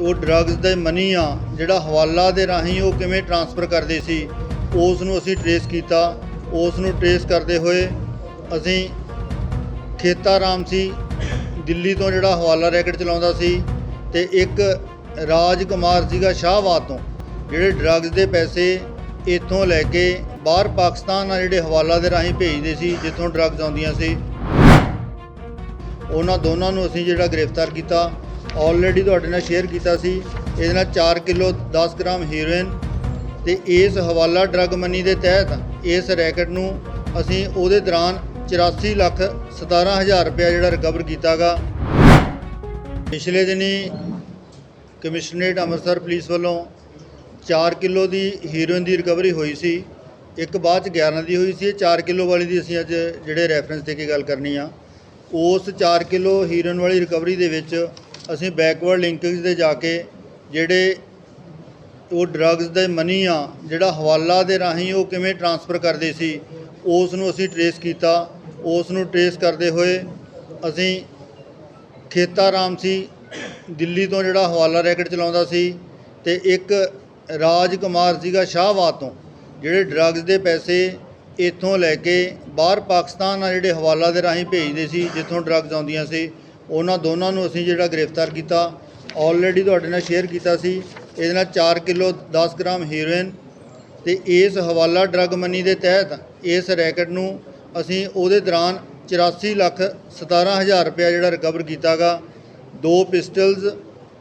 ਉਹ ਡਰੱਗਸ ਦੇ ਮਨੀ ਆ, ਜਿਹੜਾ ਹਵਾਲਾ ਦੇ ਰਾਹੀਂ ਉਹ ਕਿਵੇਂ ਟਰਾਂਸਫਰ ਕਰਦੇ ਸੀ ਉਸ ਨੂੰ ਅਸੀਂ ਟਰੇਸ ਕੀਤਾ। ਉਸ ਨੂੰ ਟਰੇਸ ਕਰਦੇ ਹੋਏ ਅਸੀਂ ਖੇਤਾ ਰਾਮ ਸੀ, ਦਿੱਲੀ ਤੋਂ ਜਿਹੜਾ ਹਵਾਲਾ ਰੈਕਟ ਚਲਾਉਂਦਾ ਸੀ ਤੇ ਇੱਕ ਰਾਜ ਕੁਮਾਰ ਸੀਗਾ ਸ਼ਾਹਬਾਦ ਤੋਂ, ਜਿਹੜੇ ਡਰੱਗਸ ਦੇ ਪੈਸੇ ਇੱਥੋਂ ਲੈ ਕੇ ਬਾਹਰ ਪਾਕਿਸਤਾਨ ਆ ਜਿਹੜੇ ਹਵਾਲਾ ਦੇ ਰਾਹੀਂ ਭੇਜਦੇ ਸੀ, ਜਿੱਥੋਂ ਡਰੱਗਸ ਆਉਂਦੀਆਂ ਸੀ। ਉਹਨਾਂ ਦੋਨਾਂ ਨੂੰ ਅਸੀਂ ਜਿਹੜਾ ਗ੍ਰਿਫਤਾਰ ਕੀਤਾ। ਆਲਰੇਡੀ ਤੁਹਾਡੇ ਨਾਲ ਸ਼ੇਅਰ ਕੀਤਾ ਸੀ। ਇਹਦੇ ਨਾਲ 4 ਕਿਲੋ 10 ਗ੍ਰਾਮ ਹੀਰੋਇਨ ਤੇ ਇਸ ਹਵਾਲਾ ਡਰੱਗ ਮਨੀ ਦੇ ਤਹਿਤ ਇਸ ਰੈਕਟ ਨੂੰ ਅਸੀਂ ਉਹਦੇ ਦੌਰਾਨ 84 ਲੱਖ 17000 ਰੁਪਇਆ ਜਿਹੜਾ ਰਿਕਵਰ ਕੀਤਾਗਾ। ਪਿਛਲੇ ਦਿਨੀ ਕਮਿਸ਼ਨਰੇਟ ਅੰਮ੍ਰਿਤਸਰ ਪੁਲਿਸ ਵੱਲੋਂ 4 ਕਿਲੋ ਦੀ ਹੀਰੋਇਨ ਦੀ ਰਿਕਵਰੀ ਹੋਈ ਸੀ। ਇੱਕ ਬਾਅਦ ਚ 11 ਦੀ ਹੋਈ ਸੀ। ਇਹ 4 ਕਿਲੋ ਵਾਲੀ ਦੀ ਅਸੀਂ ਅੱਜ ਜਿਹੜੇ ਰੈਫਰੈਂਸ ਦੇ ਕੇ ਗੱਲ ਕਰਨੀ ਆ। ਉਸ 4 ਕਿਲੋ ਹੀਰੋਇਨ ਵਾਲੀ ਰਿਕਵਰੀ ਦੇ ਵਿੱਚ ਅਸੀਂ ਬੈਕਵਰਡ ਲਿੰਕੇਜ ਦੇ ਜਾ ਕੇ ਜਿਹੜੇ ਉਹ ਡਰੱਗਸ ਦੇ ਮਨੀ ਆ, ਜਿਹੜਾ ਹਵਾਲਾ ਦੇ ਰਾਹੀਂ ਉਹ ਕਿਵੇਂ ਟਰਾਂਸਫਰ ਕਰਦੇ ਸੀ ਉਸ ਨੂੰ ਅਸੀਂ ਟਰੇਸ ਕੀਤਾ। ਉਸ ਨੂੰ ਟਰੇਸ ਕਰਦੇ ਹੋਏ ਅਸੀਂ ਖੇਤਾ ਰਾਮ ਸੀ, ਦਿੱਲੀ ਤੋਂ ਜਿਹੜਾ ਹਵਾਲਾ ਰੈਕਟ ਚਲਾਉਂਦਾ ਸੀ ਤੇ ਇੱਕ ਰਾਜ ਕੁਮਾਰ ਸੀਗਾ ਸ਼ਾਹਬਾਦ ਤੋਂ, ਜਿਹੜੇ ਡਰੱਗਸ ਦੇ ਪੈਸੇ ਇੱਥੋਂ ਲੈ ਕੇ ਬਾਹਰ ਪਾਕਿਸਤਾਨ ਆ ਜਿਹੜੇ ਹਵਾਲਾ ਦੇ ਰਾਹੀਂ ਭੇਜਦੇ ਸੀ, ਜਿੱਥੋਂ ਡਰੱਗਸ ਆਉਂਦੀਆਂ ਸੀ ਉਹਨਾਂ ਦੋਨਾਂ ਨੂੰ ਅਸੀਂ ਜਿਹੜਾ ਗ੍ਰਿਫਤਾਰ ਕੀਤਾ ਆਲਰੇਡੀ ਤੁਹਾਡੇ ਨਾਲ ਸ਼ੇਅਰ ਕੀਤਾ ਸੀ, ਇਹਦੇ ਨਾਲ 4 ਕਿਲੋ 10 ਗ੍ਰਾਮ ਹੀਰੋਇਨ ਤੇ ਇਸ ਹਵਾਲਾ ਡਰੱਗ ਮਨੀ ਦੇ ਤਹਿਤ ਇਸ ਰੈਕਟ ਨੂੰ ਅਸੀਂ ਉਹਦੇ ਦੌਰਾਨ 84 ਲੱਖ 17000 ਰੁਪਇਆ ਜਿਹੜਾ ਰਿਕਵਰ ਕੀਤਾਗਾ। ਦੋ ਪਿਸਟਲਸ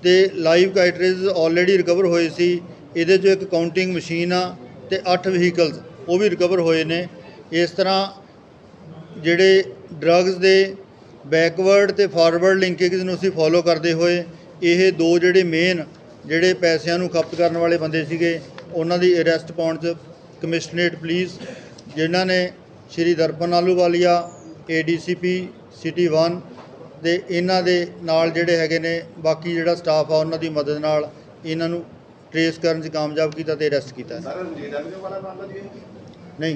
ਤੇ ਲਾਈਵ ਕਾਈਟਰੇਜ ਆਲਰੇਡੀ ਰਿਕਵਰ ਹੋਏ ਸੀ। ਇਹਦੇ 'ਚੋਂ ਇੱਕ ਕਾਊਂਟਿੰਗ ਮਸ਼ੀਨ ਆ ਤੇ 8 ਵਹੀਕਲਸ ਉਹ ਵੀ ਰਿਕਵਰ ਹੋਏ ਨੇ। ਇਸ ਤਰ੍ਹਾਂ ਜਿਹੜੇ ਡਰੱਗਸ ਦੇ ਬੈਕਵਰਡ ਤੇ ਫਾਰਵਰਡ ਲਿੰਕੇਜ ਨੂੰ ਅਸੀਂ ਫੋਲੋ ਕਰਦੇ ਹੋਏ, ਇਹ ਦੋ ਜਿਹੜੇ ਮੇਨ ਜਿਹੜੇ ਪੈਸਿਆਂ ਨੂੰ ਖਪਤ ਕਰਨ ਵਾਲੇ ਬੰਦੇ ਸੀਗੇ, ਉਹਨਾਂ ਦੀ ਅਰੈਸਟ ਪਾਉਣ 'ਚ ਕਮਿਸ਼ਨਰੇਟ ਪੁਲਿਸ ਜਿਨ੍ਹਾਂ ਨੇ ਸ਼੍ਰੀ ਦਰਪਨ ਆਲੂਵਾਲੀਆ ਏਡੀਸੀਪੀ ਸਿਟੀ 1 ਦੇ ਇਹਨਾਂ ਦੇ ਨਾਲ ਜਿਹੜੇ ਹੈਗੇ ਨੇ, ਬਾਕੀ ਜਿਹੜਾ ਸਟਾਫ ਆ ਉਹਨਾਂ ਦੀ ਮਦਦ ਨਾਲ ਇਹਨਾਂ ਨੂੰ ਟਰੇਸ ਕਰਨ 'ਚ ਕਾਮਯਾਬ ਕੀਤਾ ਤੇ ਅਰੈਸਟ ਕੀਤਾ। ਸਰ ਰਣਜੀਤ ਵਾਲਾ ਮਾਮਲਾ ਜੀ? ਨਹੀਂ।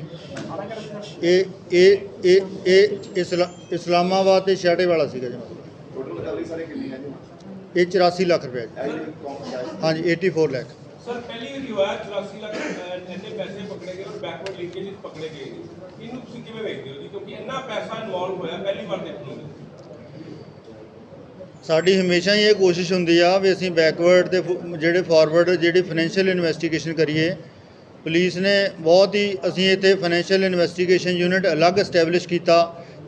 ਇਹ ਇਹ ਇਹ ਇਹ ਇਸਲਾ- ਇਸਲਾਮਾਬਾਦ ਤੇ ਛਾਟੇ ਵਾਲਾ ਸੀਗਾ ਜੀ। ਟੋਟਲ ਰਿਕਵਰੀ ਸਾਰੇ ਕਿੰਨੀ ਹੈ ਜੀ? ਇਹ 84 ਲੱਖ ਰੁਪਏ ਜੀ। ਹਾਂਜੀ 84 ਲੱਖ। ਸਰ ਪਹਿਲੀ ਹੋਇਆ 84 ਲੱਖ ਇੰਨੇ ਪੈਸੇ ਪਕੜੇ ਗਏ ਔਰ ਬੈਕਵਰਡ ਲਿੰਕੇਜ ਪਕੜੇ ਗਏ। ਇਹਨੂੰ ਤੁਸੀਂ ਕਿਵੇਂ ਵੇਖਦੇ ਹੋ ਜੀ? ਕਿਉਂਕਿ ਇੰਨਾ ਪੈਸਾ ਇਨਵੋਲਵ ਹੋਇਆ ਪਹਿਲੀ ਵਾਰ ਦੇਖਣ ਨੂੰ। ਸਾਡੀ ਹਮੇਸ਼ਾ ਹੀ ਇਹ ਕੋਸ਼ਿਸ਼ ਹੁੰਦੀ ਆ ਵੀ ਅਸੀਂ ਬੈਕਵਰਡ ਤੇ ਜਿਹੜੇ ਫਾਰਵਰਡ ਜਿਹੜੀ ਫਾਈਨੈਂਸ਼ੀਅਲ ਇਨਵੈਸਟੀਗੇਸ਼ਨ ਕਰੀਏ ਪੁਲਿਸ ਨੇ ਬਹੁਤ ਹੀ ਅਸੀਂ ਇੱਥੇ ਫਾਈਨੈਂਸ਼ੀਅਲ ਇਨਵੈਸਟੀਗੇਸ਼ਨ ਯੂਨਿਟ ਅਲੱਗ ਐਸਟੈਬਲਿਸ਼ ਕੀਤਾ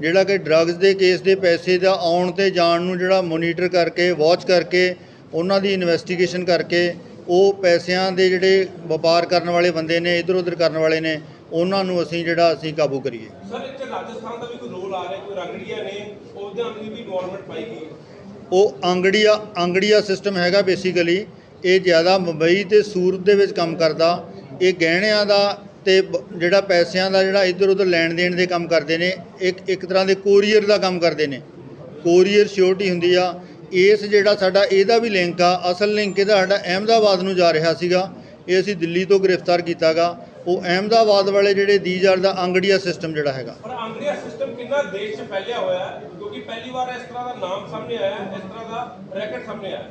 ਜਿਹੜਾ ਕਿ ਡਰੱਗਸ ਦੇ ਕੇਸ ਦੇ ਪੈਸੇ ਦਾ ਆਉਣ ਤੇ ਜਾਣ ਨੂੰ ਜਿਹੜਾ ਮੋਨੀਟਰ ਕਰਕੇ ਵਾਚ ਕਰਕੇ ਉਹਨਾਂ ਦੀ ਇਨਵੈਸਟੀਗੇਸ਼ਨ ਕਰਕੇ ਉਹ ਪੈਸਿਆਂ ਦੇ ਜਿਹੜੇ ਵਪਾਰ ਕਰਨ ਵਾਲੇ ਬੰਦੇ ਨੇ ਇਧਰ ਉਧਰ ਕਰਨ ਵਾਲੇ ਨੇ ਉਹਨਾਂ ਨੂੰ ਅਸੀਂ ਜਿਹੜਾ ਅਸੀਂ ਕਾਬੂ ਕਰੀਏ ਸਰ ਇੱਥੇ ਰਾਜਸਥਾਨ ਦਾ ਵੀ ਕੋਈ ਰੋਲ ਆ ਰਿਹਾ ਕੋਈ ਰੰਗੜੀਆਂ ਨੇ ਉਹਦੇ ਅੰਦਰ ਵੀ ਇਨਵੋਲਵਮੈਂਟ ਪਾਈ ਗਈ। ਉਹ ਅੰਗੜੀਆ ਅੰਗੜੀਆ ਸਿਸਟਮ ਹੈਗਾ ਬੇਸਿਕਲੀ ਇਹ ਜ਼ਿਆਦਾ ਮੁੰਬਈ ਤੇ ਸੂਰਤ ਦੇ ਵਿੱਚ ਕੰਮ ਕਰਦਾ ਇਹ ਗਹਿਣਿਆਂ ਦਾ ਤੇ ਬ- ਜਿਹੜਾ ਪੈਸਿਆਂ ਦਾ ਜਿਹੜਾ ਇੱਧਰ ਉੱਧਰ ਲੈਣ ਦੇਣ ਦੇ ਕੰਮ ਕਰਦੇ ਨੇ, ਇੱਕ ਇੱਕ ਤਰ੍ਹਾਂ ਦੇ ਕੋਰੀਅਰ ਦਾ ਕੰਮ ਕਰਦੇ ਨੇ। ਕੋਰੀਅਰ ਸ਼ਿਓਰਟੀ ਹੁੰਦੀ ਆ। ਇਸ ਜਿਹੜਾ ਸਾਡਾ, ਇਹਦਾ ਵੀ ਲਿੰਕ ਆ। ਅਸਲ ਲਿੰਕ ਇਹਦਾ ਸਾਡਾ ਅਹਿਮਦਾਬਾਦ ਨੂੰ ਜਾ ਰਿਹਾ ਸੀਗਾ। ਇਹ ਅਸੀਂ ਦਿੱਲੀ ਤੋਂ ਗ੍ਰਿਫਤਾਰ ਕੀਤਾਗਾ। ਉਹ ਅਹਿਮਦਾਬਾਦ ਵਾਲੇ ਜਿਹੜੇ ਦੀਜ ਆਰ ਦਾ ਆਂਗੜੀਆ ਸਿਸਟਮ ਜਿਹੜਾ ਹੈਗਾ। ਪਰ ਅੰਗੜੀਆ ਸਿਸਟਮ ਕਿੰਨਾ ਦੇਸ਼ 'ਚ ਫੈਲਿਆ ਹੋਇਆ ਕਿਉਂਕਿ ਪਹਿਲੀ ਵਾਰ ਇਸ ਤਰ੍ਹਾਂ ਦਾ ਨਾਮ ਸਾਹਮਣੇ ਆਇਆ ਇਸ ਤਰ੍ਹਾਂ ਦਾ ਰੈਕਟ ਸਾਹਮਣੇ ਆਇਆ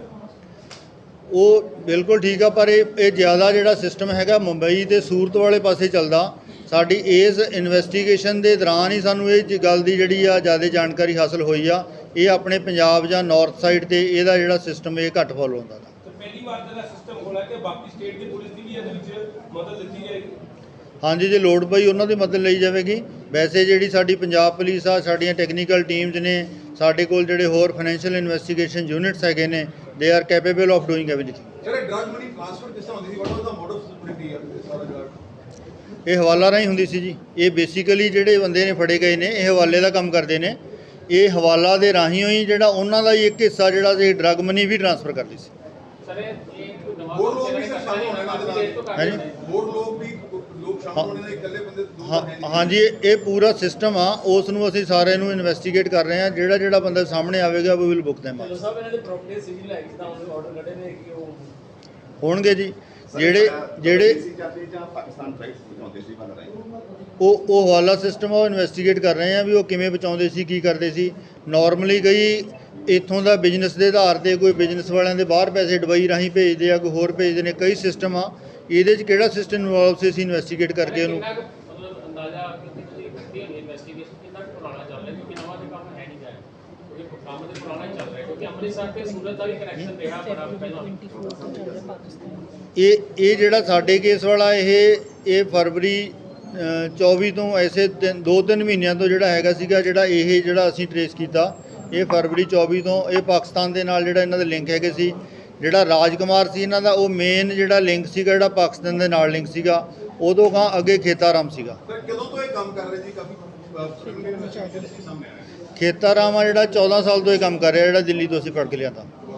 ਉਹ ਬਿਲਕੁਲ ਠੀਕ ਆ ਪਰ ਇਹ ਇਹ ਜ਼ਿਆਦਾ ਜਿਹੜਾ ਸਿਸਟਮ ਹੈਗਾ ਮੁੰਬਈ ਤੇ ਸੂਰਤ ਵਾਲੇ ਪਾਸੇ ਚੱਲਦਾ। ਸਾਡੀ ਇਸ ਇਨਵੈਸਟੀਗੇਸ਼ਨ ਦੇ ਦੌਰਾਨ ਹੀ ਸਾਨੂੰ ਇਹ ਗੱਲ ਦੀ ਜਿਹੜੀ ਆ ਜ਼ਿਆਦਾ ਜਾਣਕਾਰੀ ਹਾਸਲ ਹੋਈ ਆ। ਇਹ ਆਪਣੇ ਪੰਜਾਬ ਜਾਂ ਨਾਰਥ ਸਾਈਡ ਤੇ ਇਹਦਾ ਜਿਹੜਾ ਸਿਸਟਮ ਇਹ ਘੱਟ ਫੋਲੋ ਹੁੰਦਾ ਗਾ ਤੇ ਪਹਿਲੀ ਵਾਰ ਜਿਹੜਾ ਸਿਸਟਮ ਹੋਣਾ ਕਿ ਬਾਕੀ ਸਟੇਟ ਦੀ ਪੁਲਿਸ ਦੀ ਵੀ ਇਹਦੇ ਵਿੱਚ ਮਦਦ ਦਿੱਤੀ ਜਾਏਗੀ ਹਾਂਜੀ ਜੇ ਲੋੜ ਪਈ ਉਹਨਾਂ ਦੀ ਮਦਦ ਲਈ ਜਾਵੇਗੀ। ਵੈਸੇ ਜਿਹੜੀ ਸਾਡੀ ਪੰਜਾਬ ਪੁਲਿਸ ਆ ਸਾਡੀਆਂ ਟੈਕਨੀਕਲ ਟੀਮਸ ਨੇ ਸਾਡੇ ਕੋਲ ਜਿਹੜੇ ਹੋਰ ਫਾਈਨੈਂਸ਼ੀਅਲ ਇਨਵੈਸਟੀਗੇਸ਼ਨ ਯੂਨਿਟਸ ਹੈਗੇ ਨੇ they are capable of doing everything ਜਿਹੜੇ ਡਰਗ ਮਨੀ ਟ੍ਰਾਂਸਫਰ ਕਿਸ ਤਰ੍ਹਾਂ ਹੁੰਦੀ ਸੀ? What was the mode of ਇਹ ਸਾਰਾ ਜਿਹੜਾ ਇਹ ਹਵਾਲਾ ਰਾਹੀਂ ਹੁੰਦੀ ਸੀ ਜੀ। ਇਹ ਬੇਸਿਕਲੀ ਜਿਹੜੇ ਬੰਦੇ ਨੇ ਫੜੇ ਗਏ ਨੇ ਇਹ ਹਵਾਲੇ ਦਾ ਕੰਮ ਕਰਦੇ ਨੇ। ਇਹ ਹਵਾਲਾ ਦੇ ਰਾਹੀਂ ਹੀ ਜਿਹੜਾ ਉਹਨਾਂ ਦਾ ਹੀ ਇੱਕ ਹਿੱਸਾ ਜਿਹੜਾ ਸੀ ਡਰਗ ਮਨੀ ਵੀ ਟ੍ਰਾਂਸਫਰ ਕਰਦੀ ਸੀ। ਹੋਰ ਲੋਕ ਵੀ ਸਰ ਸ਼ਾਮਲ ਹੋਣੇ ਨਾਲ ਹਾਂਜੀ ਨਾਲ। ਹੋਰ ਲੋਕ ਵੀ ਹਾਂ ਹਾਂਜੀ ਇਹ ਇਹ ਪੂਰਾ ਸਿਸਟਮ ਆ। ਉਸ ਨੂੰ ਅਸੀਂ ਸਾਰਿਆਂ ਨੂੰ ਇਨਵੈਸਟੀਗੇਟ ਕਰ ਰਹੇ ਹਾਂ। ਜਿਹੜਾ ਜਿਹੜਾ ਬੰਦਾ ਸਾਹਮਣੇ ਆਵੇਗਾ ਵੀ ਵਿਲ ਬੁੱਕ। ਸਾਹਿਬ ਇਹਨਾਂ ਦੇ ਪ੍ਰਾਪਰਟੀ ਸਿਵਲ ਹੈ ਜਿੱਦਾਂ ਉਹਨੇ ਆਰਡਰ ਕੱਢੇ ਨੇ ਕਿ ਉਹ ਹੋਣਗੇ ਜੀ। ਜਿਹੜੇ ਜਿਹੜੇ ਜਾਂਦੇ ਜਾਂ ਪਾਕਿਸਤਾਨ ਸੀ ਉਹ ਉਹ ਹਵਾਲਾ ਸਿਸਟਮ ਉਹ ਇਨਵੈਸਟੀਗੇਟ ਕਰ ਰਹੇ ਆ ਵੀ ਉਹ ਕਿਵੇਂ ਬਚਾਉਂਦੇ ਸੀ ਕੀ ਕਰਦੇ ਸੀ। ਨਾਰਮਲੀ ਕਈ ਇੱਥੋਂ ਦਾ ਬਿਜ਼ਨਸ ਦੇ ਆਧਾਰ ਤੇ ਕੋਈ ਬਿਜ਼ਨਸ ਵਾਲਿਆਂ ਦੇ ਬਾਹਰ ਪੈਸੇ ਦੁਬਈ ਰਾਹੀਂ ਭੇਜਦੇ ਆ ਕੋਈ ਹੋਰ ਭੇਜਦੇ ਨੇ ਕਈ ਸਿਸਟਮ ਆ। ਇਹਦੇ 'ਚ ਕਿਹੜਾ ਸਿਸਟਮ ਇਨਵੋਲਵ ਸੀ ਅਸੀਂ ਇਨਵੈਸਟੀਗੇਟ ਕਰਕੇ ਉਹਨੂੰ? ਕਿੰਨਾ ਕੁ ਮਤਲਬ ਅੰਦਾਜ਼ਾ ਕਿਉਂਕਿ ਤੁਸੀਂ ਕੀਤੀ ਹੋਣੀ ਇਨਵੈਸਟੀਗੇਸ਼ਨ ਕਿੰਨਾ ਕੁ ਪੁਰਾਣਾ ਚੱਲ ਰਿਹਾ? ਕਿਉਂਕਿ ਨਵਾਂ ਤੇ ਕੰਮ ਹੈ ਨਹੀਂ ਗਾ ਕਿਉਂਕਿ ਕੰਮ ਤੇ ਪੁਰਾਣਾ ਹੀ ਚੱਲ ਰਿਹਾ। ਕਿਉਂਕਿ ਅੰਮ੍ਰਿਤਸਰ ਤੇ ਸੂਰਤ ਦਾ ਵੀ ਕਨੈਕਸ਼ਨ ਰਿਹਾ ਬੜਾ ਪਹਿਲਾਂ। ਇਹ ਇਹ ਜਿਹੜਾ ਸਾਡੇ ਕੇਸ ਵਾਲਾ ਇਹ ਇਹ ਫਰਵਰੀ ਅ, 24 ਤੋਂ ਐਸੇ ਤਿੰਨ- ਦੋ ਤਿੰਨ ਮਹੀਨਿਆਂ ਤੋਂ ਜਿਹੜਾ ਹੈਗਾ ਸੀਗਾ ਜਿਹੜਾ ਇਹ ਜਿਹੜਾ ਅਸੀਂ ਟਰੇਸ ਕੀਤਾ ਇਹ ਫਰਵਰੀ 24 ਤੋਂ ਇਹ ਪਾਕਿਸਤਾਨ ਦੇ ਨਾਲ ਜਿਹੜਾ ਇਹਨਾਂ ਦੇ ਲਿੰਕ ਹੈਗੇ ਸੀ। ਜਿਹੜਾ ਰਾਜਕੁਮਾਰ ਸੀ ਇਹਨਾਂ ਦਾ ਉਹ ਮੇਨ ਜਿਹੜਾ ਲਿੰਕ ਸੀਗਾ ਜਿਹੜਾ ਪਾਕਿਸਤਾਨ ਦੇ ਨਾਲ ਲਿੰਕ ਸੀਗਾ ਉਦੋਂ ਗਾਂ ਅੱਗੇ ਖੇਤਾਰਾਮ ਸੀਗਾ। ਕਦੋਂ ਤੋਂ ਇਹ ਕੰਮ ਕਰ ਰਹੇ ਜੀ ਕਾਫੀ ਖੇਤਾਰਾਮ ਆ ਜਿਹੜਾ। 14 ਸਾਲ ਤੋਂ ਇਹ ਕੰਮ ਕਰ ਰਿਹਾ ਜਿਹੜਾ ਦਿੱਲੀ ਤੋਂ ਅਸੀਂ ਫੜ ਕੇ ਲਿਆਂਦਾ।